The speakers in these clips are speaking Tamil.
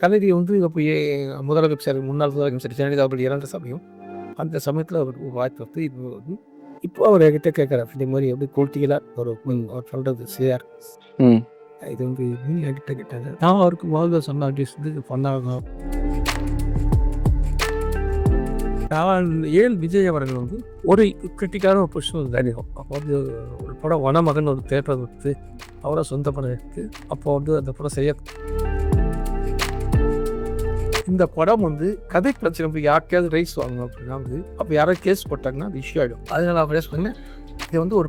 கலைஞர் வந்து அப்போ ஏ முதலமைச்சர் முன்னாள் முதலமைச்சர் ஜெயலலிதா அவர்கள் இறந்த சமயம் அந்த சமயத்தில் அவர் ஒரு வாய்ப்பு வந்து இப்போ வந்து இப்போ அவர் என்கிட்ட கேட்குறாரு இந்த மாதிரி எப்படி குவாலிட்டிகளாக ஒரு அவர் சொல்கிறது சேர் ம். இது வந்து என்கிட்ட கேட்டாங்க நான் அவருக்கு முதல்ல சொன்ன அட்வைஸ் வந்து பண்ணாங்க நான் ஏழு விஜய் அவர்கள் வந்து ஒரு கிரிட்டிக்கான ஒரு பொசிஷன் தனியும் அப்போ வந்து ஒரு படம் வனமகன் ஒரு தேட்டர் வந்து அவரை சொந்த படம் இருக்கு அப்போ வந்து அந்த படம் செய்ய இந்த படம் வந்து கதை பிரச்சனை இப்போ யாருக்கையாவது ரைஸ் வாங்கணும் அப்படின்னா வந்து அப்போ யாராவது கேஸ் போட்டாங்கன்னா அது இஷ்யூ ஆகிடும் அதனால அப்படியே சொன்னேன் இது வந்து ஒரு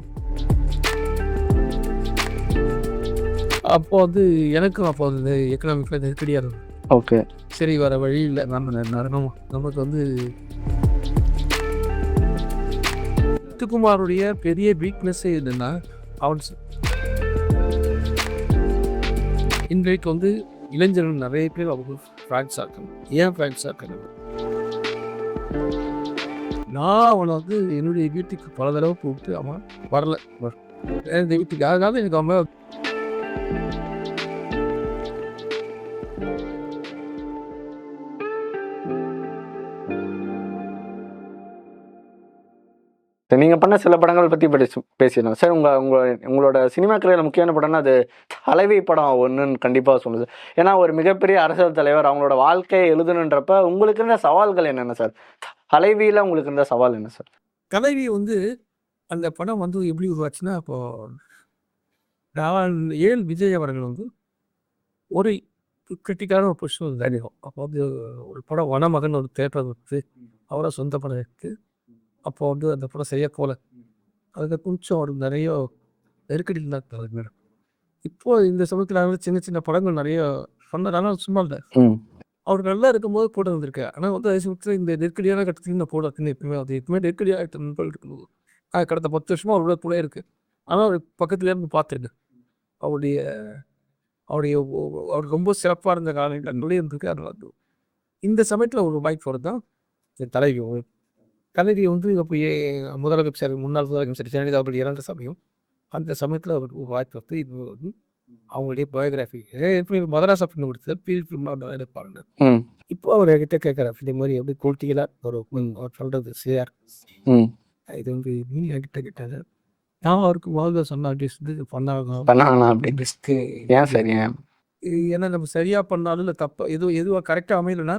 அப்போ வந்து எனக்கும் அப்போ வந்து எக்கனாமிக்கில் நெருக்கடியாக இருந்தது. ஓகே சரி வர வழி இல்லை. நம்ம நடனம் நமக்கு வந்து முத்துக்குமாருடைய பெரிய வீக்னஸ்ஸே என்னன்னா அவன் இன்றைக்கு வந்து இளைஞர்கள் நிறைய பேர் அவங்க ஃப்ரான்ஸாக இருக்கணும் ஏன் ஃப்ரான்ஸாக இருக்கணும் நான் அவனை வந்து என்னுடைய வீட்டுக்கு பல தடவை கூப்பிட்டு அவன் வரல. வர- இந்த வீட்டுக்கு அதனால எனக்கு அவன் சரி, பண்ண சில படங்கள் பற்றி பேசி பேசிடலாம் சார் உங்கள் உங்கள் உங்களோட சினிமா கலையில் முக்கியமான படம்னா அது தலைவி படம் ஒன்றுன்னு கண்டிப்பாக சொல்லுது. ஏன்னா ஒரு மிகப்பெரிய அரசியல் தலைவர் அவங்களோட வாழ்க்கையை எழுதணுன்றப்ப உங்களுக்கு இருந்த சவால்கள் என்னென்ன சார் தலைவியில் உங்களுக்கு இருந்த சவால் என்ன சார் கலைவி வந்து அந்த படம் வந்து எப்படி உருவாச்சுன்னா இப்போது நான் ஏல் விஜய் அவர்கள் வந்து ஒரு கிரிட்டிக்கான ஒரு பொசிஷன் தனியும் அப்போ வந்து ஒரு படம் வனமகன் ஒரு தேட்டர் வந்து அவரை சொந்த படம் இருக்குது அப்போ வந்து அந்த படம் செய்ய போல. அதுக்கு கொஞ்சம் ஒரு நிறைய நெருக்கடியில் தான் இருந்தது மேடம் இப்போ இந்த சமயத்தில் வந்து சின்ன சின்ன படங்கள் நிறைய சொன்னதால சும்மா இல்லை. அவர் நல்லா இருக்கும்போது போட வந்திருக்கு ஆனால் வந்து அதே சமயத்தில் இந்த நெருக்கடியான கட்டத்தில் நான் போடுறதுன்னு எப்பவுமே அது எப்பவுமே நெருக்கடியாக ஆ, கடந்த பத்து வருஷமா அவரோட கூட இருக்கு. ஆனால் அவர் பக்கத்துல இருந்து பார்த்துருக்கு அவருடைய அவருடைய அவர் ரொம்ப சிறப்பாக இருந்த காலங்களிலே இருந்திருக்கு. அது இந்த சமயத்தில் ஒரு வாய்ப்பு வருது? தான் தலைவி தலைவி வந்து அப்போ முதலமைச்சர் முன்னாள் முதலமைச்சர் ஜெயலலிதா அவர்கள் இறந்த சமயம் அந்த சமயத்தில் அவர் வாய்ப்பு வந்து இது வந்து அவங்களுடைய பயோகிராஃபி எப்படி மதராஸ் அப்படின்னு கொடுத்தது பீல் ஃபிலிமாக எடுப்பாங்க. இப்போ அவர் என்கிட்ட கேட்குறாரு இந்த மாதிரி எப்படி குவாலிட்டிகளாக ஒரு அவர் சொல்கிறது ம். இது வந்து நீ என்கிட்ட கேட்டாங்க நான் அவருக்கு முதல்ல சொன்ன வந்து பண்ணாங்க பண்ணாங்கண்ணா அப்படின்னு ரிஸ்க்கு. ஏன் சார் ஏன்? ஏன்னா நம்ம சரியாக பண்ணாலும் இல்லை தப்பாக எதுவும் எதுவாக கரெக்டாக அமையலைன்னா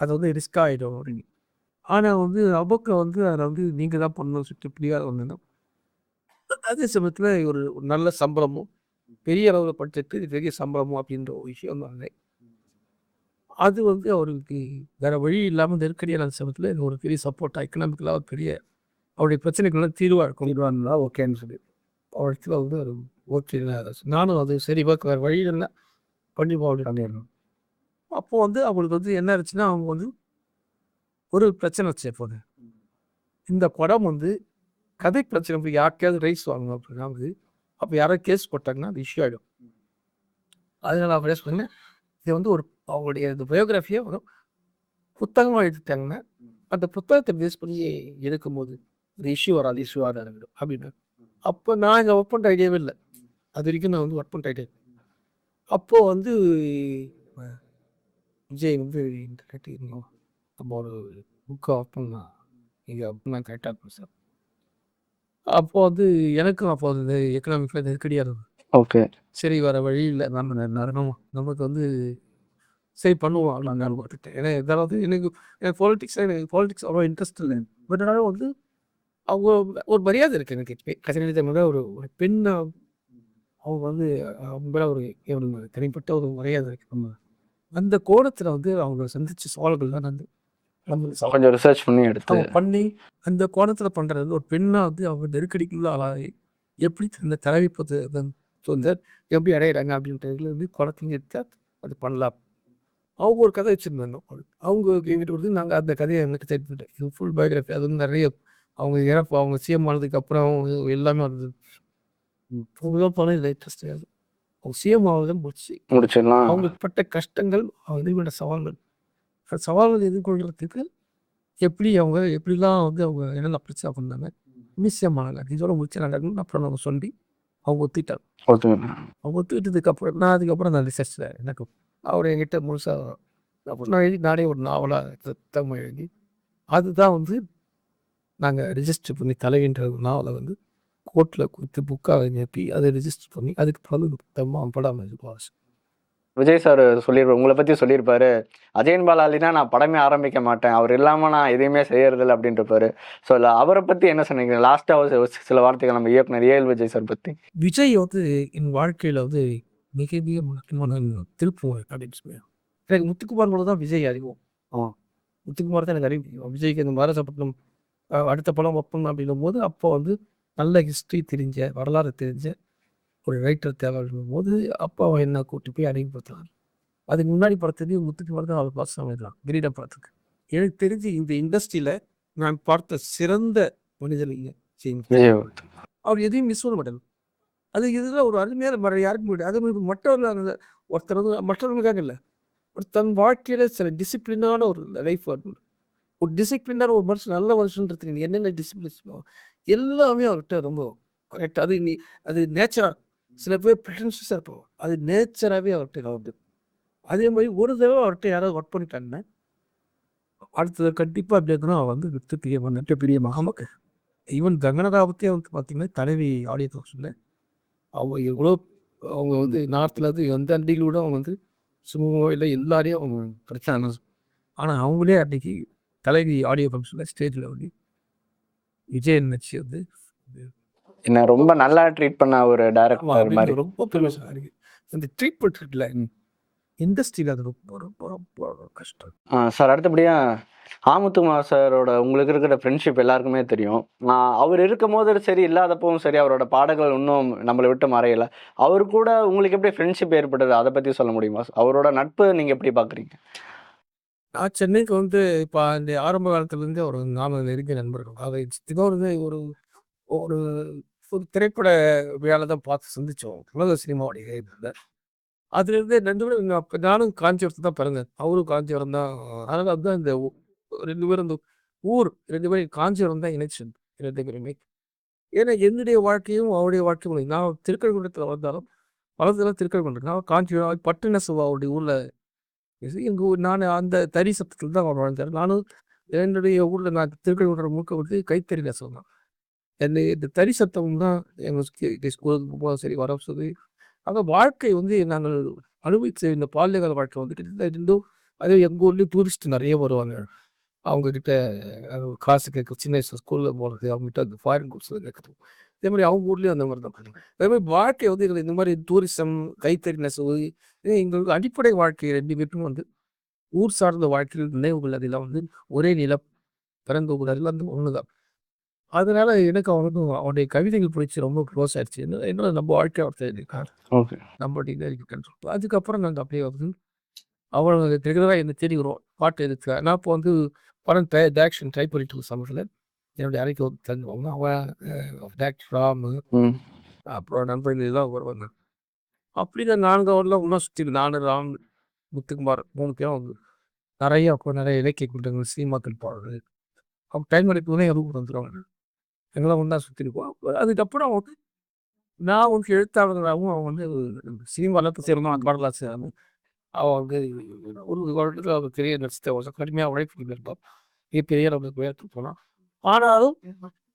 அது வந்து ரிஸ்க் ஆகிடும் அப்படின்னு. ஆனால் வந்து நமக்கு வந்து அதை வந்து நீங்கள் தான் பண்ணணும் சுற்றி பிடிக்காத ஒன்று அதே சமயத்தில் ஒரு ஒரு நல்ல சம்பளமும் பெரிய அளவில் பட்ஜெட்டு பெரிய சம்பளமும் அப்படின்ற ஒரு விஷயம் தான் அது. வந்து அவருக்கு வேற வழி இல்லாமல் நெருக்கடியான சமயத்தில் இது ஒரு பெரிய சப்போர்ட்டாக எக்கனாமிக்கலாக ஒரு பெரிய அவருடைய பிரச்சனைகள்லாம் தீர்வாக இருக்கும். தீர்வானா ஓகேன்னு சொல்லி. அவருக்கு வந்து ஒரு ஓகே நானும் அது சரி ஓகே வேறு வழி இல்லை பண்ணி போக பண்ணிடணும் அப்போ வந்து அவங்களுக்கு வந்து என்ன ஆச்சுன்னா அவங்க வந்து ஒரு பிரச்சனை வச்சு போது இந்த படம் வந்து கதை பிரச்சனை இப்போ யாருக்கையாவது ரைஸ் வாங்கணும் அப்படின்னா வந்து அப்போ யாராவது கேஸ் போட்டாங்கன்னா அது இஷ்யூ ஆகிடும் அதனால அப்படியே சொன்னேன் இது வந்து ஒரு அவங்களுடைய இந்த பயோகிராஃபியை ஒரு புத்தகமாக எடுத்துட்டாங்கன்னா அந்த புத்தகத்தை பேஸ் பண்ணி எடுக்கும்போது இந்த இஷ்யூ வராது இஷ்யூ ஆரம்பிடும் அப்படின்னு அப்போ நான் இங்கே ஒர்க் பண்ணுற ஐடியாவே இல்லை. அது வரைக்கும் நான் வந்து ஒர்க் பண்ணுற ஐடியா அப்போது வந்து விஜய் வந்து இந்த நம்ம ஒரு புக்கை பண்ணலாம் இங்கே அப்படின்னா கரெக்டாக இருக்கும் சார் அப்போ வந்து எனக்கும் அப்போ வந்து எக்கனாமிக்கில் நெருக்கடியாக இருந்தது. ஓகே சரி வர வழி இல்லை. நம்ம நடனம் நமக்கு வந்து சரி பண்ணுவோம் நாங்கள் பார்த்துட்டேன் ஏன்னா ஏதாவது எனக்கு எனக்கு பாலிட்டிக்ஸ் எனக்கு பாலிட்டிக்ஸ் அவ்வளோ இன்ட்ரெஸ்ட் இல்லை. பட் ஆனாலும் வந்து அவங்க ஒரு மரியாதை இருக்குது எனக்கு கஜினி மேலே ஒரு ஒரு பெண் அவங்க வந்து மேலே ஒரு தனிப்பட்ட ஒரு மரியாதை இருக்கு. நம்ம அந்த கோணத்தில் வந்து அவங்க சந்திச்ச சவால்கள் தான் வந்து கொஞ்சம் ரிசர்ச் பண்ணி எடுத்து அவங்க பண்ணி அந்த கோணத்தில் பண்ணுறது வந்து ஒரு பெண்ணாக வந்து அவங்க நெருக்கடிக்குள்ள ஆளாகி எப்படி இந்த தலைவி வந்து எப்படி அடையிறாங்க அப்படின்றதுல வந்து குளத்தையும் எடுத்து அது பண்ணலாம். அவங்க ஒரு கதை வச்சுருந்தாங்க. அவங்க எங்கிட்ட வந்து நாங்கள் அந்த கதையை எனக்கு தெரிஞ்சுட்டேன் இது ஃபுல் பயோகிராஃபி அது வந்து நிறைய அவங்க இறப்பு அவங்க சிஎம் ஆனதுக்கு அப்புறம் எல்லாமே இருந்தது பொதுவாக போனால் இதில் இன்ட்ரெஸ்ட் கிடையாது. அவங்க சிஎம் ஆகுதான் முடிச்சு முடிச்சிடலாம். அவங்களுக்கு பட்ட கஷ்டங்கள் அவங்க சவால்கள் சவால்கள் எதிர்கொள்கிறதுக்கு எப்படி அவங்க எப்படிலாம் வந்து அவங்க என்னென்ன பிரச்சனை பண்ணாங்க நிச்சயமாக இதோட முடிச்சாங்க அப்புறம் நம்ம சொல்லி அவங்க ஒத்துக்கிட்டாங்க. அவங்க ஒத்துக்கிட்டதுக்கு அப்புறம் நான் அதுக்கப்புறம் நான் ரிசர்ச்சில் எனக்கு அவர் என்கிட்ட முழுசாக அப்புறம் நான் எழுதி நானே ஒரு நாவலாக தமிழ் எழுதி அதுதான் வந்து நாங்கள் ரெஜிஸ்டர் பண்ணி தலைவின்ற ஒரு நாவலை வந்து கோர்ட்டில் கொடுத்து புக்காக நிரப்பி அதை ரெஜிஸ்டர் பண்ணி அதுக்கு பிறகு புத்தகமாக படம் இருக்கும் விஜய் சார் சொல்லியிருப்பாரு உங்களை பத்தி சொல்லியிருப்பாரு அஜயன் பாலாலினா நான் படமே ஆரம்பிக்க மாட்டேன். அவர் இல்லாம நான் எதையுமே செய்யறதில்ல அப்படின்றப்பாரு ஸோ அவரை பத்தி என்ன சொன்னீங்க? லாஸ்டா சில வார்த்தைகள் நம்ம இயக்குனர் ஏஎல் விஜய் சார் பத்தி. விஜய் வந்து என் வாழ்க்கையில் வந்து மிக மிக முக்கியமான திருப்பு அப்படின்னு சொல்லுவேன். எனக்கு முத்துக்குமார் மூலம் தான் விஜய் அறிவோம் ஆ. முத்துக்குமார் தான் எனக்கு அறிவு. விஜய்க்கு இந்த மாரசப்பட்டினம் அடுத்த படம் வைப்போம் அப்படின்னும் போது அப்போ வந்து நல்ல ஹிஸ்ட்ரி தெரிஞ்ச வரலாறு தெரிஞ்ச ஒரு ரைட்டர் தேவைப்படும் போது அப்போ என்ன கூட்டி போய் அறிமுகப்படுத்தினார் அதுக்கு முன்னாடி படத்துலேயும் முத்துக்குமார் தான் அவர் பார்த்து சமைக்கலாம் கிரீடம் படத்துக்கு. எனக்கு தெரிஞ்சு இந்த இண்டஸ்ட்ரியில் நான் பார்த்த சிறந்த மனிதர் அவர் எதையும் மிஸ் பண்ண மாட்டார். அது இதில் ஒரு அருமையான மர யாருக்கும் முடியாது அது மாதிரி மற்றவர்கள் ஒருத்தர் வந்து மற்றவர்களுக்காக இல்லை. ஒரு தன் வாழ்க்கையில சில டிசிப்ளினான ஒரு லைஃப் வரணும் ஒரு டிசிப்ளினான ஒரு மனுஷன் நல்ல மனுஷன்றது என்னென்ன டிசிப்ளின் எல்லாமே அவர்கிட்ட ரொம்ப கரெக்ட் அது நீ அது நேச்சரா சில பேர் ப்ரெட்டன்ஷியஸாக இருப்போம் அது நேச்சராகவே அவர்கிட்ட வந்து அதே மாதிரி ஒரு தடவை அவர்கிட்ட யாராவது ஒர்க் பண்ணிட்டாங்கன்னா அடுத்தது கண்டிப்பாக அப்படி இருக்கணும் அவன் வந்து வித்து பெரிய வந்துட்டு பெரிய மகாமக்கு ஈவன் கங்கனராவத்தே வந்து பார்த்தீங்கன்னா தலைவி ஆடியோ தோஷனில் அவங்க எவ்வளோ அவங்க வந்து நார்த்தில் இருந்து எந்த அண்டிகளோட அவங்க வந்து சுமூகமோ இல்லை எல்லாரையும் அவங்க பிரச்சனை ஆனால் அவங்களே அன்னைக்கு தலைவி ஆடியோ ஃபங்க்ஷனில் ஸ்டேஜில் வந்து விஜய் நச்சு வந்து என்ன ரொம்ப நல்லா ட்ரீட் பண்ண ஒரு டைரக்டர் மாதிரி. ரொம்ப பெருமையாக இருக்கு இந்த ட்ரீட்மெண்ட் இருக்குல்ல இண்டஸ்ட்ரியில் அது ரொம்ப ரொம்ப ரொம்ப கஷ்டம். சார் அடுத்தபடியா ஆமுத்துமார் சாரோட உங்களுக்கு இருக்கிற ஃப்ரெண்ட்ஷிப் எல்லாருக்குமே தெரியும். அவர் இருக்கும் போது சரி இல்லாதப்பவும் சரி அவரோட பாடல்கள் இன்னும் நம்மளை விட்டு மறையல. அவர் கூட உங்களுக்கு எப்படி ஃப்ரெண்ட்ஷிப் ஏற்பட்டது? அதை பத்தி சொல்ல முடியுமா? அவரோட நட்பு நீங்க எப்படி பாக்குறீங்க? நான் சென்னைக்கு வந்து இப்போ அந்த ஆரம்ப காலத்துலேருந்தே ஒரு நாம நெருங்கிய நண்பர்கள். அதை ஒரு ஒரு ஒரு திரைப்பட வேலை தான் பார்த்து சந்தித்தோம் உலக சினிமாவுடைய இருந்தார் அதுலேருந்து ரெண்டு பேரும் அப்போ நானும் காஞ்சிபுரத்தில் தான் பிறந்தேன். அவரும் காஞ்சிபுரம் தான். அதனால் அதுதான் இந்த ரெண்டு பேரும் இந்த ஊர் ரெண்டு பேரும் காஞ்சிபுரம் தான் இணைச்சு ரெண்டு பேருமே. ஏன்னா என்னுடைய வாழ்க்கையும் அவருடைய வாழ்க்கையும் நான் திருக்கழ்குன்றத்தில் வளர்ந்தாலும் வளர்ந்ததெல்லாம் திருக்கழுகுன்றம் நான் காஞ்சிபுரம் பட்டினசுவா அவருடைய ஊரில் எங்கள் ஊர் நான் அந்த தறி சத்தத்தில் தான் அவர் வாழ்ந்தார் நானும் என்னுடைய ஊரில் நான் திருக்கழுகுன்ற முழுக்க வந்து கைத்தறி நெசவு தான். என்னை இந்த தறி சத்தம் தான் எங்கள் ஸ்கூலுக்கு போகும்போது சரி வர சொல்லி அந்த வாழ்க்கை வந்து நாங்கள் அனுபவித்த இந்த பால்யகால வாழ்க்கை வந்து கிட்டத்தட்ட இருந்தும் அதே எங்கள் ஊர்லேயும் டூரிஸ்ட் நிறைய வருவாங்க. அவங்கக்கிட்ட காசு கேட்க சின்ன வயசு ஸ்கூலில் போகிறது அவங்ககிட்ட அந்த ஃபாரின் கோர்ஸில் கேட்கறது. இதே மாதிரி அவங்க ஊர்லேயும் அந்த மாதிரி தான். அதே மாதிரி வாழ்க்கை வந்து எங்களுக்கு இந்த மாதிரி டூரிசம் கைத்தறி நெசவு எங்களுக்கு அடிப்படை வாழ்க்கை ரெண்டு பேருக்கும் வந்து ஊர் சார்ந்த வாழ்க்கையில் நினைவுகள் அதெல்லாம் வந்து ஒரே நிலம் பிறந்த ஊர் அதெல்லாம் வந்து ஒன்று தான் அதனால எனக்கு அவனுக்கும் அவனுடைய கவிதைகள் பிடிச்சி ரொம்ப க்ளோஸ் ஆயிடுச்சு. என்ன என்னோட நம்ம வாழ்க்கை ஒருத்தர் ஓகே. நம்மளுடைய இதாக இருக்குன்னு அதுக்கப்புறம் நாங்கள் அப்படியே வந்து அவன் ரெகுலராக என்னை தேடி வருவோம் பாட்டு எதுக்கு? நான் இப்போ வந்து படம் டே டேரக்ஷன் ட்ரை பண்ணிட்டு இருக்க சமயத்தில் என்னுடைய அறைக்கு வந்து தந்துவாங்க அவன் டேரக்டர் ராம். அப்புறம் நண்பர்கள் எல்லாம் வருவாங்க. அப்படி தான் நான்கு அவர்லாம் ஒன்றா சுற்றி நானு ராம் முத்துக்குமார் மூணு பேரும் வந்து நிறைய நிறைய இலக்கிய கூட்டங்கள் சினிமாக்கள் பாடுறது அவங்க டைம் எடுக்கவே எதுவும் வந்துடுவாங்க எங்களாம் ஒன்றா சுற்றிருப்போம் அதுக்கப்புறம் வந்து நான் வந்து எழுத்தாளர்களாகவும் அவன் வந்து சினிமாவில் சேரணும் அந்த பாடலாம் சேரணும் அவன் வந்து ஒரு வருடத்தில் அவர் பெரிய நடிச்ச ஒரு கடுமையாக உழைப்பு இருப்பான் மிக பெரிய நம்மளுக்கு உயர்த்து போனான். ஆனாலும்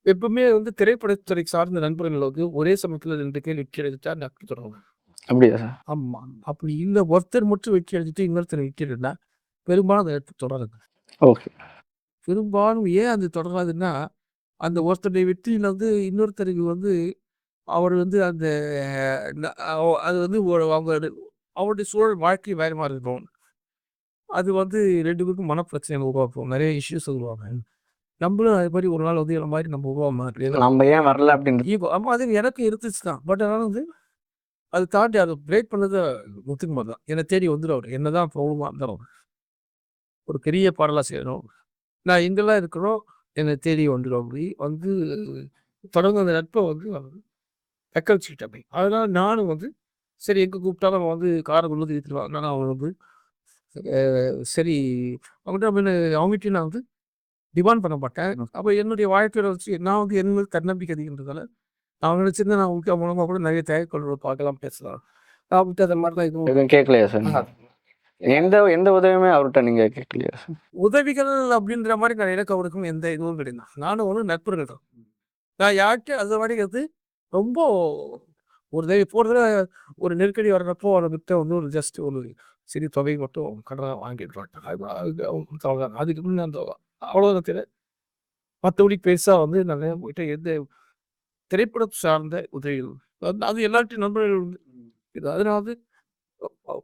எப்பவுமே வந்து திரைப்படத்துறை சார்ந்த நண்பர்கள் வந்து ஒரே சமயத்தில் ரெண்டு பேர் வெற்றி எடுத்துட்டா நட்பு தொடரும் அப்படியா சார்? ஆமா. அப்படி இல்லை ஒருத்தர் மட்டும் வெற்றி எடுத்துட்டு இன்னொருத்தர் வெற்றி எடுத்தா பெரும்பாலும் அந்த நட்பு தொடருது. ஓகே. பெரும்பாலும் ஏன் அது தொடராதுன்னா அந்த ஒருத்தருடைய வெற்றியில வந்து இன்னொருத்தருக்கு வந்து அவர் வந்து அந்த ந- அவ- அது வந்து ஒரு அவங்க அவருடைய சூழல் வாழ்க்கை வேறு மாதிரி இருக்கும். அது வந்து ரெண்டு பேருக்கும் மனப்பிரச்சனை உருவாக்கும். நிறைய இஷ்யூஸ் உருவாகும். நம்மளும் அது மாதிரி ஒரு நாள் வந்து இந்த மாதிரி நம்ம உருவாக நம்ம ஏன் வரல அப்படின்றது. ஈகோ ஆமா அது எனக்கு இருந்துச்சு தான். பட் ஆனால் வந்து அது தாண்டி அதை பிரேக் பண்ணது முத்துக்குமார் தான் என்னை தேடி வந்துடும் அவர். என்னதான் ப்ராப்ளமாக இருந்தாலும். ஒரு பெரிய பாடலாக செய்யணும். நான் எங்கெல்லாம் இருக்கிறோம். என்னை தேடி வந்துடும் அப்படி. வந்து தொடர்ந்து அந்த நட்பை வந்து தக்க வச்சுக்கிட்டேன் அப்படி. அதனால நானும் வந்து சரி எங்கே கூப்பிட்டாலும் அவன் வந்து காரை கொண்டு வந்து ஏற்றிடுவான் அதனால அவன் வந்து சரி அவங்ககிட்ட அப்படின்னு அவங்ககிட்டயும் நான் வந்து டிமாண்ட் பண்ண மாட்டேன். அப்போ என்னுடைய வாழ்க்கையில வச்சு நான் வந்து என்ன தன்னம்பிக்கை அதிகன்றதால நான் நினச்சிருந்தேன் நான் முக்கிய மூலமாக கூட நிறைய தயாரிப்பாளர்கள் பார்க்கலாம் பேசலாம். நான் விட்டு அந்த மாதிரிலாம் எதுவும் கேட்கலையா சார் எந்த எந்த உதவியுமே அவர்கிட்ட நீங்க கேட்கலையா உதவிகள் அப்படின்ற மாதிரி நான் எனக்கு அவருக்கும் எந்த இதுவும் கிடையாது. நானும் ஒன்றும் நட்பர்கள் தான். நான் யார்கிட்ட அது மாதிரி வந்து ரொம்ப ஒரு தடவை போகிறதுல ஒரு நெருக்கடி வர்றப்போ அவர்கிட்ட வந்து ஒரு ஜஸ்ட் ஒரு சிறு தொகை மட்டும் கடனாக அவ்வளோதான் அதுக்கு முன்னே அந்த அவ்வளோதான் தெரியல மற்றபடி பெருசாக வந்து நான் போயிட்டு எந்த திரைப்படம் சார்ந்த உதவிகள் அது- எல்லார்ட்டையும் நண்பர்கள் உண்டு. இது அதனால வந்து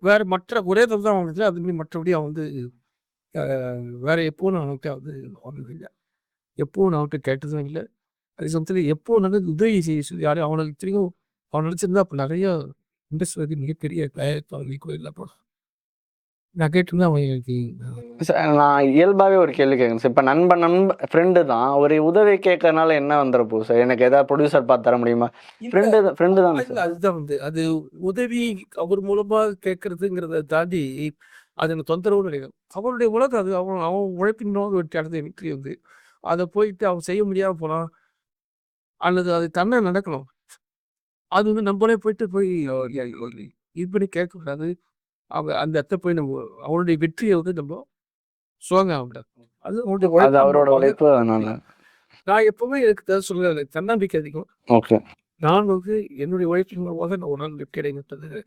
வேற மற்ற ஒரே தான் அது அதுமாரி மற்றபடி அவன் வந்து வேற எப்பவும் நான் அவன்கிட்ட வந்து வாங்கினது இல்லை எப்பவும் நான் அவன்கிட்ட கேட்டதும் இல்லை. அதே சமயத்தில் எப்போ வந்து உதவி செய்ய சொல்லி யாரும் அவனுக்கு தெரியும். அவன் நினச்சிருந்தா அப்போ நிறைய இண்டஸ்ட்ரி மிகப்பெரிய தயாரிப்பாளர் கோயிலில் போனான் நான் கேட்டிருந்தா சார், நான் இயல்பாகவே ஒரு கேள்வி கேட்குறேன். சார் இப்போ நண்பன் நண்ப ஃப்ரெண்டு தான். ஒரு உதவி கேட்கறதுனால என்ன வந்துட போகுது? சார் எனக்கு ஏதாவது ப்ரொடியூசர் பார்த்து தர முடியுமா? ஃப்ரெண்டு ஃப்ரெண்டு தான். அதுதான் வந்து அது உதவி அவர் மூலமா கேட்கறதுங்கிறத தாண்டி அது எனக்கு தொந்தரவு கிடையாது அவனுடைய உலகம் அது. அவன் அவன் உழைப்பின் நோக்க வெற்றி அடைந்த வெற்றி வந்து. அதை போயிட்டு அவன் செய்ய முடியாம போனான் அல்லது அது தன்னை நடக்கணும். அது வந்து நம்மளே போயிட்டு போய் ஒரு இது பண்ணி கேட்கக்கூடாது. அவ அந்த இடத்த போய் நம்ம அவனுடைய வெற்றியை வந்து நம்ம சுவாங்க ஆகக்கூடாது அது உழைப்பு அவரோட உழைப்பு நான் எப்பவுமே எனக்கு சொல்ல தன்னம்பிக்கை அதிகம். ஓகே. நான் வந்து என்னுடைய உழைப்பின் மூலமாக நான் ஒரு நாள்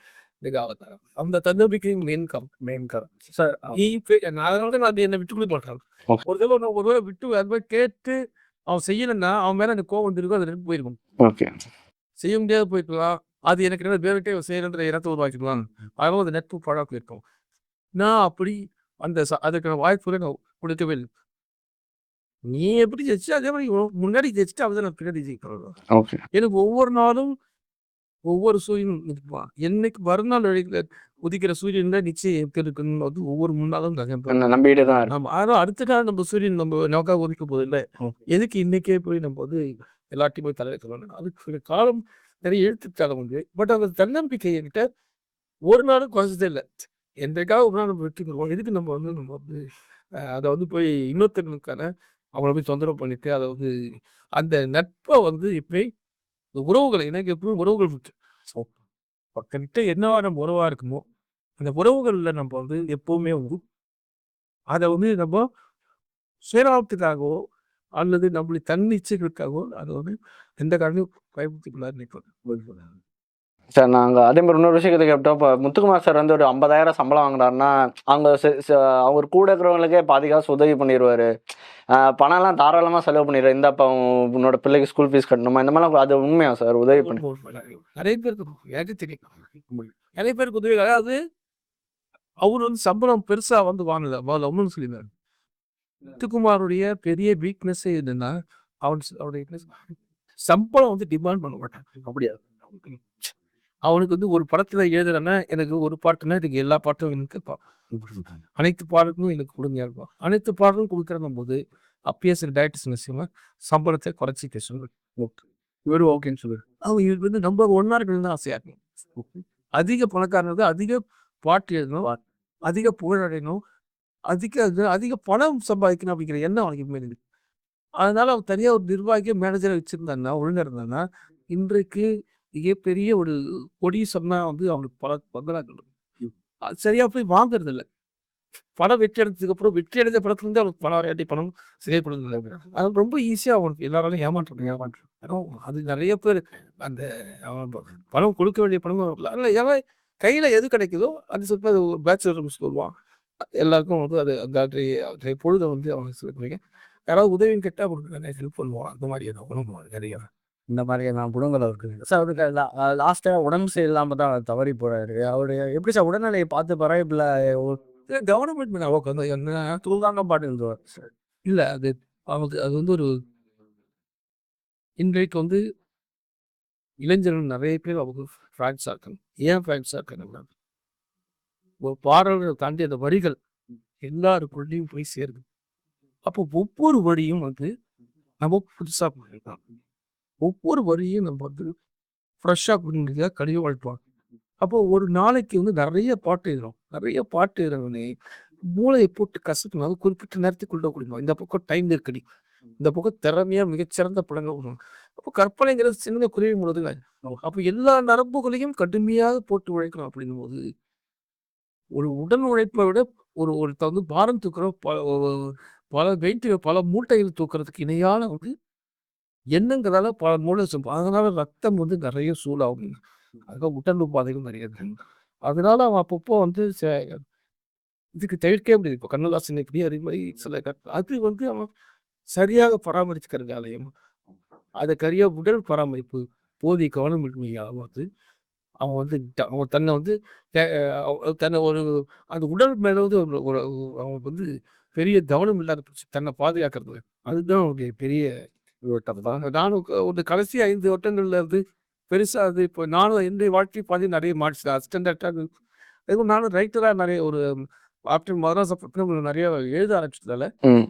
அவதாரம் அந்த தன்னம்பிக்கை மெயின் கம் மெயின் கம் சார் நீ இப்ப- நான் அதனால தான் நான் என்னை விட்டு கொடுக்க மாட்டேன். ஒரு தடவை நான் ஒரு தடவை விட்டு அது மாதிரி கேட்டு அவன் செய்யலைன்னா அவன் மேல எனக்கு கோவம் வந்துருக்கும் அது ரெண்டு போயிருக்கும். ஓகே. செய்ய முடியாது போயிருக்கலாம். அது எனக்கு என்ன வேறுகிட்டே செய்யணுன்ற இடத்தை உருவாக்கிக்கலாம் அதனால அந்த நட்பு பழக்கம் இருக்கும் நான் அப்படி அந்த அதுக்கான வாய்ப்புகளை நான் கொடுக்கவே இல்லை. நீ எப்படி ஜெயிச்சு அதே மாதிரி முன்னாடி ஜெயிச்சுட்டு அவன் நான் பின்னாடி ஜெயிக்கிறோம் எனக்கு ஒவ்வொரு நாளும் ஒவ்வொரு சூரியனும் இருப்பான் என்னைக்கு மறுநாள் வழியில உதிக்கிற சூரியன் தான் நிச்சயம் இருக்குன்னு வந்து ஒவ்வொரு முன்னாலும் நம்பிட்டு தான் நம்ம ஆனால் அடுத்த நாள் நம்ம சூரியன் நம்ம நோக்கா ஒதுக்க போது இல்லை எதுக்கு இன்னைக்கே போய் நம்ம வந்து எல்லாத்தையும் போய் தலையிடணும் அதுக்கு ஒரு காலம் நிறைய எழுத்துக்காலம் உண்டு. பட் அந்த தன்னம்பிக்கை என்கிட்ட ஒரு நாளும் குறைச்சதே இல்லை. என்றைக்காக ஒரு நாள் நம்ம வெற்றி பெறுவோம். எதுக்கு நம்ம வந்து நம்ம வந்து அதை வந்து போய் இன்னொருத்தனுக்கான அவங்கள போய் தொந்தரவு பண்ணிட்டு அதை வந்து அந்த நட்பை வந்து இப்படி இந்த உறவுகளை எனக்கு எப்பவும் உறவுகள் இருக்கு ஸோ பக்கத்துக்கிட்ட என்னவா நம்ம உறவாக இருக்குமோ அந்த உறவுகளில் நம்ம வந்து எப்பவுமே வந்து அதை வந்து நம்ம சுயலாபத்துக்காகவோ அல்லது நம்மளுடைய தன்னிச்சைகளுக்காகவோ அதை வந்து எந்த காரணமும் பயன்படுத்திக்கொள்ளாது நினைக்கிறேன் சார் நாங்கள் அதே மாதிரி இன்னொரு விஷயத்தை கேட்டோம். இப்போ முத்துக்குமார் சார் வந்து ஒரு ஐம்பதாயிரம் சம்பளம் வாங்குறாருன்னா அவங்க அவர் கூட இருக்கிறவங்களுக்கே பாதி காசு உதவி பண்ணிடுவாரு பணம்லாம் தாராளமாக செலவு பண்ணிடுவார் இந்த அப்போ உன்னோட பிள்ளைக்கு ஸ்கூல் ஃபீஸ் கட்டணுமா? இந்த மாதிரிலாம் அது உண்மையா சார்? உதவி பண்ணி. நிறைய பேருக்கு எனக்கு தெரியும். நிறைய பேருக்கு உதவி அதாவது அவர் வந்து சம்பளம் பெருசா வந்து வாங்கல. முதல்ல ஒன்றும் சொல்லியிருந்தாரு. முத்துக்குமாருடைய பெரிய வீக்னஸ் என்னன்னா அவன் அவருடைய சம்பளம் வந்து டிமாண்ட் பண்ண மாட்டான். அப்படியா? அவனுக்கு வந்து ஒரு படத்துல எழுதுறேன்னா எனக்கு ஒரு பாட்டுன்னா இதுக்கு எல்லா பாட்டும் எனக்கு அனைத்து பாடலுக்கும் எனக்கு கொடுங்க இருப்பான். அனைத்து பாடலும் கொடுக்குறதும் போது அப்பயே சில டேரக்டர்ஸ் நிச்சயமா சம்பளத்தை குறைச்சி பேசுவாங்க. இவரு ஓகேன்னு சொல்லுவாரு அவன் இது வந்து நம்ம ஒன்னா இருக்கணும்னு தான் ஆசையா இருக்கும். அதிக பணக்காரனுக்கு அதிக பாட்டு எழுதணும் அதிக புகழ் அடையணும் அதிக அது- அதிக பணம் சம்பாதிக்கணும் அப்படிங்கிற எண்ணம் அவனுக்கு எப்பவுமே இருக்கு அதனால அவன் தனியா ஒரு நிர்வாகிய மேனேஜரை வச்சிருந்தான்னா ஒழுங்கா இருந்தான்னா இன்றைக்கு மிகப்பெரிய ஒரு கொடி சொன்னா வந்து அவனுக்கு பல பங்களாக்கள் இருக்கும். அது சரியா போய் வாங்குறது இல்லை படம் வெற்றி அடைஞ்சதுக்கு அப்புறம் வெற்றி அடைஞ்ச படத்துல இருந்து அவனுக்கு பணம் வரையாட்டி பணம் செய்யப்படுது அது ரொம்ப ஈஸியா அவனுக்கு எல்லாராலும் ஏமாற்றம் ஏமாற்றம் ஏன்னா அது நிறைய பேர் அந்த பணம் கொடுக்க வேண்டிய பணம் இல்லை ஏன்னா கையில எது கிடைக்குதோ அது சொல்லி அது பேச்சுலர் சொல்லுவான் எல்லாருக்கும் வந்து அது அன்றைய அன்றைய பொழுதை வந்து அவங்க சொல்லிருக்கீங்க யாராவது உதவின்னு கேட்டால் அவங்களுக்கு நிறைய ஹெல்ப் பண்ணுவான் அந்த மாதிரி ஏதோ பண்ணுவான் நிறைய. இந்த மாதிரி நான் புடங்களை இருக்குது சார் அவருக்கு லாஸ்ட்டாக உடம்பு சரியில்லாமல் தான் தவறி போறாரு. அவரு எப்படி சார் உடல்நிலையை பார்த்து பரவாயில்ல? கவர்மெண்ட் மேல உட்காந்து என்ன தூங்காங்க பாட்டு எழுதுவார் இல்ல அது அவங்க அது வந்து ஒரு இன்றைக்கு வந்து இளைஞர்கள் நிறைய பேர் அவங்க ஃப்ராக்ஸாக இருக்காங்க. ஏன் ஃப்ராக்ஸாக இருக்காங்க ஒரு பாடல்களை தாண்டி அந்த வரிகள் எல்லாருக்குள்ளேயும் போய் சேருது. அப்போ ஒவ்வொரு வரியும் வந்து நம்ம புதுசாக பண்ணிருக்கோம் ஒவ்வொரு வரியும் நம்ம வந்து ஃப்ரெஷ்ஷாக புரிஞ்சுக்க கழிவு வாழ்த்துவாங்க. அப்போ ஒரு நாளைக்கு வந்து நிறைய பாட்டு எழுதுறோம். நிறைய பாட்டு எழுதுறவனே மூளையை போட்டு கசக்கணும் குறிப்பிட்ட நேரத்துக்குள்ள குடிக்கணும். இந்த பக்கம் டைம் நெருக்கடி இந்த பக்கம் திறமையா மிகச்சிறந்த படங்கள் வரும் அப்போ கற்பனைங்கிறது சின்ன குருவி முழுதுங்க. அப்போ எல்லா நரம்புகளையும் கடுமையாக போட்டு உழைக்கணும் அப்படின்னும் போது ஒரு உடல் உழைப்பை விட ஒரு ஒருத்த வந்து பாரம் தூக்குற பல வெயிட்டு பல வெயிட் பல மூட்டைகள் தூக்குறதுக்கு இணையான வந்து எண்ணங்கிறதால பல மூளை அதனால ரத்தம் வந்து நிறைய சூடாகும். அதுக்காக உடல் உபாதைகள் நிறைய இருக்கு. அதனால அவன் அப்பப்போ வந்து இதுக்கு தவிர்க்கவே முடியாது. இப்போ கண்ணதாசன் இப்படி அதே மாதிரி சில அது வந்து அவன் சரியாக பராமரிச்சுக்கிறதாலையும் அதை கரியா உடல் பராமரிப்பு போதிய கவனம் கவனமின்மையாக வந்து அவன் வந்து அவன் தன்னை வந்து தன்னை ஒரு அந்த உடல் மேல வந்து ஒரு அவன் வந்து பெரிய கவனம் இல்லாத. தன்னை பாதுகாக்கிறது அதுதான் அவனுடைய பெரிய ஓட்டம் தான் நானும் ஒரு கடைசி ஐந்து வட்டங்கள்ல இருந்து பெருசா அது இப்போ நானும் என்னுடைய வாழ்க்கை பாதி நிறைய மாறிச்சு அசிஸ்டண்டாக எதுவும் நானும் ரைட்டராக நிறைய ஒரு ஆஃப்டர் மதராஸ் ஆஃப்டர் நிறைய எழுத ஆரம்பிச்சதால ம்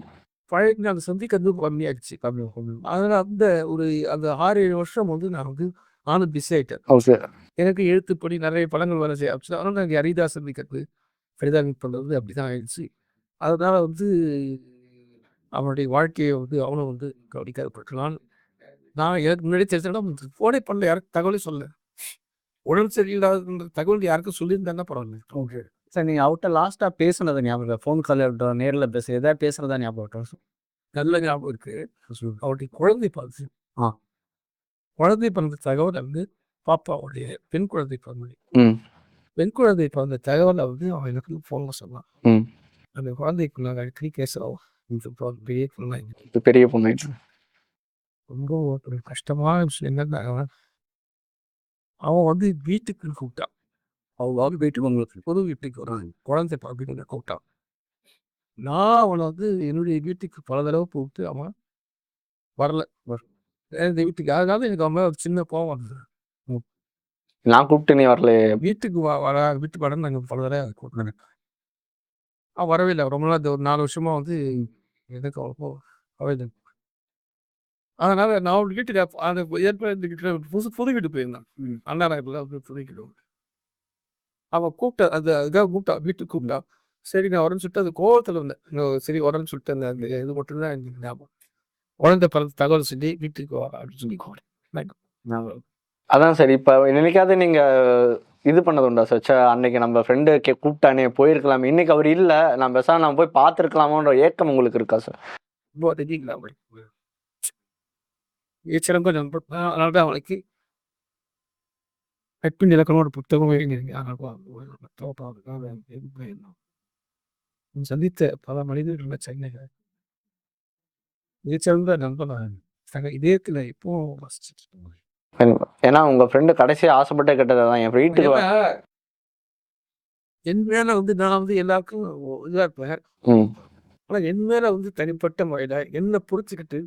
பழகி அந்த சந்திக்கிறது கம்மியாயிடுச்சு கம்மி அதனால அந்த ஒரு அந்த ஆறு ஏழு வருஷம் வந்து நான் வந்து நானும் பிஸி ஓகே எனக்கு எழுத்துப்படி நிறைய படங்கள் வர செய்ய ஆரம்பிச்சு அதனால எனக்கு அரிதா சந்திக்கிறது ஃபரிதா மீட் பண்ணுறது அப்படி தான் ஆயிடுச்சு. அதனால வந்து அவனுடைய வாழ்க்கையை வந்து அவனும் வந்து கவனிக்கப்பட்டுலாம் நான் எனக்கு முன்னாடி தெரிஞ்சா ஃபோனே பண்ணல யாருக்கு தகவலே சொல்ல உடல் சரியில்லாத தகவல் யாருக்கும் சொல்லியிருந்தேன்னா பரவாயில்ல. ஓகே. சார் நீங்கள் அவர்கிட்ட லாஸ்ட்டாக பேசுனது ஞாபகம் ஃபோன் கால் இருக்கட்டும் நேரில் பேச எதாவது பேசுனதா ஞாபகம் இருக்கட்டும் நல்ல ஞாபகம் இருக்கு. அவருடைய குழந்தை பார்த்து. ஆ. குழந்தை பிறந்த தகவல் வந்து பாப்பாவுடைய பெண் குழந்தை பிறந்தது. ம். பெண் குழந்தை பிறந்த தகவலை வந்து அவன் எனக்கு ஃபோனில் சொன்னான். அந்த குழந்தைக்கு நாங்கள் அடிக்கடி பேசுகிறோம் இந்த பெரிய இப்ப பெரிய பொண்ணாயிட்டு ரொம்ப ஒரு கஷ்டமான விஷயம். என்னன்னா அவன் வந்து வீட்டுக்கு கூப்பிட்டான். அவங்க வந்து வீட்டுக்கு உங்களுக்கு புது வீட்டுக்கு வரான் குழந்தை பார்க்கணும் கூப்பிட்டான். நான் அவனை வந்து என்னுடைய வீட்டுக்கு பல தடவை கூப்பிட்டு அவன் வரல. வர- இந்த வீட்டுக்கு அதனால எனக்கு மேல ஒரு சின்ன கோவம் வந்தது நான் கூப்பிட்டு நீ வரல வீட்டுக்கு வா வர வீட்டுக்கு வரேன்னு நாங்கள் பல தடவை கூப்பிட்டேன். அவன் வரவே இல்லை. ரொம்ப நாள் ஒரு நாலு வருஷமா வந்து எனக்கு அவ்வளோ வரவே இல்லை. அதனால நான் ஒரு வீட்டுக்கு அந்த ஏற்பாடு புது புது வீட்டு போயிருந்தான். அண்ணா வந்து புது வீடு அவன் கூப்பிட்டா அந்த அதுக்காக கூப்பிட்டா வீட்டுக்கு கூப்பிட்டா. சரி நான் வரேன்னு சொல்லிட்டு அது கோவத்தில் நான் சரி வரேன்னு சொல்லிட்டு அந்த அந்த இது மட்டும்தான் எனக்கு ஞாபகம். குழந்தை பிறந்த தகவல் சொல்லி வீட்டுக்கு வா அப்படின்னு சொல்லி. அதான் சார் இப்ப என்னைக்காவது நீங்க இது பண்ணது உண்டா சார்? ச்சே, அன்னைக்கு நம்ம ஃப்ரெண்டு கே கூப்பிட்டானே போயிருக்கலாம். இன்னைக்கு அவர் இல்ல. நான் பெசாம நான் போய் பார்த்துருக்கலாமோன்ற ஏக்கம் உங்களுக்கு இருக்கா சார்? ரொம்ப தெரியுங்களா ஏச்சரம் நண்பர் அதனால தான் அவனுக்கு நட்பின் இலக்கணம் ஒரு புத்தகம் எழுதியிருக்கேன் சந்தித்த பல மனிதர்கள் சென்னைகள் மிகச்சிறந்த நண்பன் சக இதயத்தில் இப்போ. ஏன்னா உங்க ஃப்ரெண்டு கடைசியா ஆசைப்பட்ட கேட்டது தான் என் வீட்டுக்கு என் மேல வந்து நான் வந்து எல்லாருக்கும் இதா இருப்பேன். ம். ஆனா என் மேல வந்து தனிப்பட்ட முறையில என்னை புரிச்சுக்கிட்டு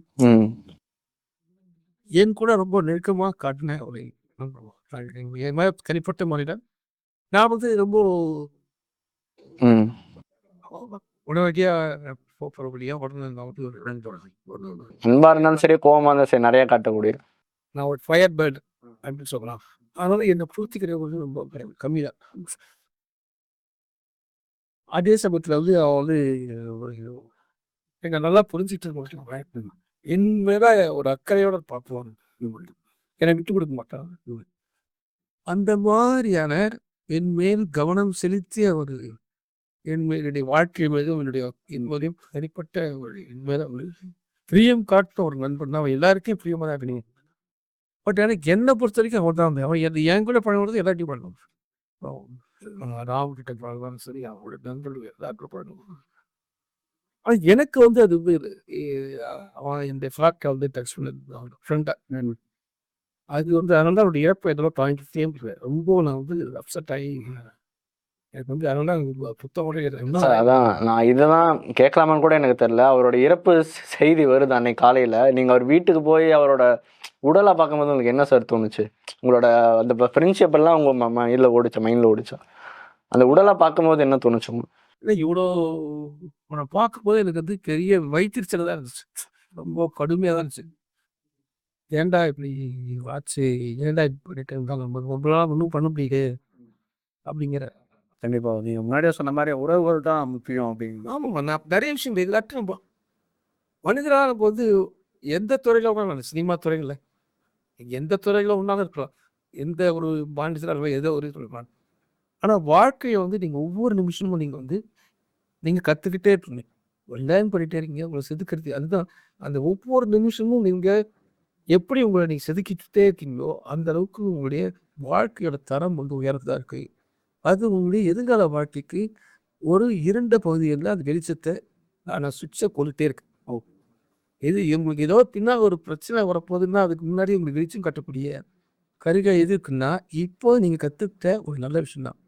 என் கூட ரொம்ப நெருக்கமா காட்டின ஒரு நண்பன். என் மேல தனிப்பட்ட முறையில நான் வந்து ரொம்ப ம். உடனடியா போகிறபடியா உடனே நான் வந்து ஒரு friend ஓட ஒரு- அன்பா இருந்தாலும் சரி கோவமா இருந்தாலும் சரி நிறைய காட்டக்கூடிய. நான் ஒரு ஃபயர் பேர்டு அப்படின்னு சொல்லலாம். அதனால என்னை பூர்த்திக்கிற கொஞ்சம் ரொம்ப கம்மி தான். அதே சமயத்தில் வந்து அவன் வந்து என்னை நல்லா புரிஞ்சுட்டு இருக்க என் மேல ஒரு அக்கறையோட பார்ப்பான். என்னை விட்டு கொடுக்க மாட்டான். அந்த மாதிரியான என் மேல் கவனம் செலுத்திய ஒரு என் என்னுடைய வாழ்க்கை மீதும் என்னுடைய என்பதையும் தனிப்பட்ட ஒரு என் மேல ஒரு பிரியம் காட்டுற ஒரு நண்பன் தான். அவன் எல்லாருக்கும் பிரியமாக தான் இருக்கணும். பட் எனக்கு என்னை பொறுத்த வரைக்கும் அவன் தான். அவன் என் என் கூட பழகுறது எல்லாத்தையும் பண்ணணும் ராம் கிட்ட பழகுவான் சரி அவனோட நண்பர்கள் எல்லாருக்கும் பழகணும் ஆனால் எனக்கு வந்து அது அவன் இந்த ஃப்ளாட்டை வந்து டச் பண்ணது அவனோட ஃப்ரெண்டாக அது வந்து அதனால தான் அவருடைய இறப்பு எதோ தாங்கிட்டே ரொம்ப நான் வந்து அப்செட் ஆகி எனக்கு வந்து அதனால தான் புத்தகோட சார், அதான் நான் இததான் கேட்கலாமான்னு கூட எனக்கு தெரியல. அவரோட இறப்பு செய்தி வருது அன்னைக்கு காலையில. நீங்க அவர் வீட்டுக்கு போய் அவரோட உடலை பார்க்கும்போது உங்களுக்கு என்ன சார் தோணுச்சு? உங்களோட அந்த ஃப்ரெண்ட்ஷிப் எல்லாம் உங்க மைண்ட்ல ஓடிச்சா? மைண்ட்ல ஓடிச்சா? அந்த உடலை பார்க்கும்போது என்ன தோணுச்சு இல்லை இவ்வளோ உன்னை பார்க்கும்போது எனக்கு வந்து பெரிய வயிற்றுச்சல் தான் இருந்துச்சு. ரொம்ப கடுமையாக தான் இருந்துச்சு. ஏன்டா இப்படி ஆச்சு? ஏன்டா இப்படி பண்ணிட்டு இருந்தாங்க நம்ம ரொம்ப நாள் ஒன்றும் பண்ண முடியல அப்படிங்கிற கண்டிப்பாக நீங்கள் முன்னாடியே சொன்ன மாதிரி உறவுகள் தான் முக்கியம் அப்படின்னு ஆமாம் நான் நிறைய விஷயம் எல்லாத்தையும் மனிதராக போது எந்த துறையில் வேணாலும் சினிமா துறையில் எந்த துறையில் ஒன்றாலும் இருக்கலாம். எந்த ஒரு பாண்டிசராக ஏதோ ஒரு சொல்லுவாங்க ஆனால் வாழ்க்கையை வந்து நீங்கள் ஒவ்வொரு நிமிஷமும் நீங்கள் வந்து நீங்கள் கற்றுக்கிட்டே இருக்கணும் லேர்ன் பண்ணிகிட்டே இருக்கீங்க. உங்களை செதுக்கிறது அதுதான். அந்த ஒவ்வொரு நிமிஷமும் நீங்கள் எப்படி உங்களை நீங்கள் செதுக்கிட்டே இருக்கீங்களோ அந்த அளவுக்கு உங்களுடைய வாழ்க்கையோட தரம் வந்து உயர்ந்ததாக இருக்குது அது உங்களுடைய எதிர்கால வாழ்க்கைக்கு ஒரு இருண்ட பகுதிகளில் அந்த வெளிச்சத்தை நான் சுவிட்சை கொண்டுட்டே இருக்கேன். ஓ இது உங்களுக்கு ஏதோ பின்னால் ஒரு பிரச்சனை வரப்போகுதுன்னா அதுக்கு முன்னாடி உங்களுக்கு வெளிச்சம் கட்டக்கூடிய கருகை எது இருக்குன்னா இப்போ நீங்கள் கற்றுக்கிட்ட ஒரு நல்ல விஷயம்தான்.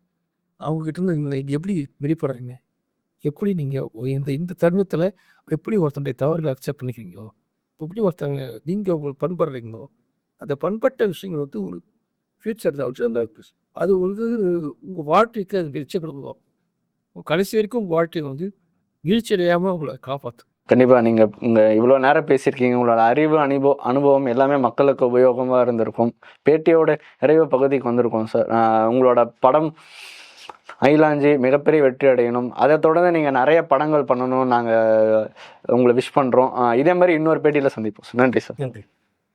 அவங்ககிட்ட இருந்து நீங்கள் எப்படி வெளிப்படுறீங்க? எப்படி நீங்கள் இந்த இந்த தருணத்தில் எப்படி ஒருத்தனுடைய தவறுகளை அக்செப்ட் பண்ணிக்கிறீங்களோ எப்படி ஒருத்தவங்க நீங்கள் உங்களுக்கு பண்படுறீங்களோ அந்த பண்பட்ட விஷயங்கள் வந்து ஒரு ஃபியூச்சர் தான் அது வந்து உங்கள் வாழ்க்கைக்கு அது வெளிச்சம் கொடுக்கும் உங்க கடைசி வரைக்கும் உங்கள் வாழ்க்கையை வந்து வீழ்ச்சி அடையாமல் உங்களை காப்பாற்றும் கண்டிப்பாக நீங்கள் இங்கே இவ்வளோ நேரம் பேசியிருக்கீங்க. உங்களோட அறிவு அனுபவ அனுபவம் எல்லாமே மக்களுக்கு உபயோகமாக இருந்திருக்கும். பேட்டியோட நிறைவு பகுதிக்கு வந்திருக்கோம் சார் உங்களோட படம் ஐலாஞ்சி மிகப்பெரிய வெற்றி அடையணும். அதை தொடர்ந்து நீங்கள் நிறைய படங்கள் பண்ணணும். நாங்கள் உங்களை விஷ் பண்ணுறோம் இதே மாதிரி இன்னொரு பேட்டியில் சந்திப்போம் சார் நன்றி சார் நன்றி.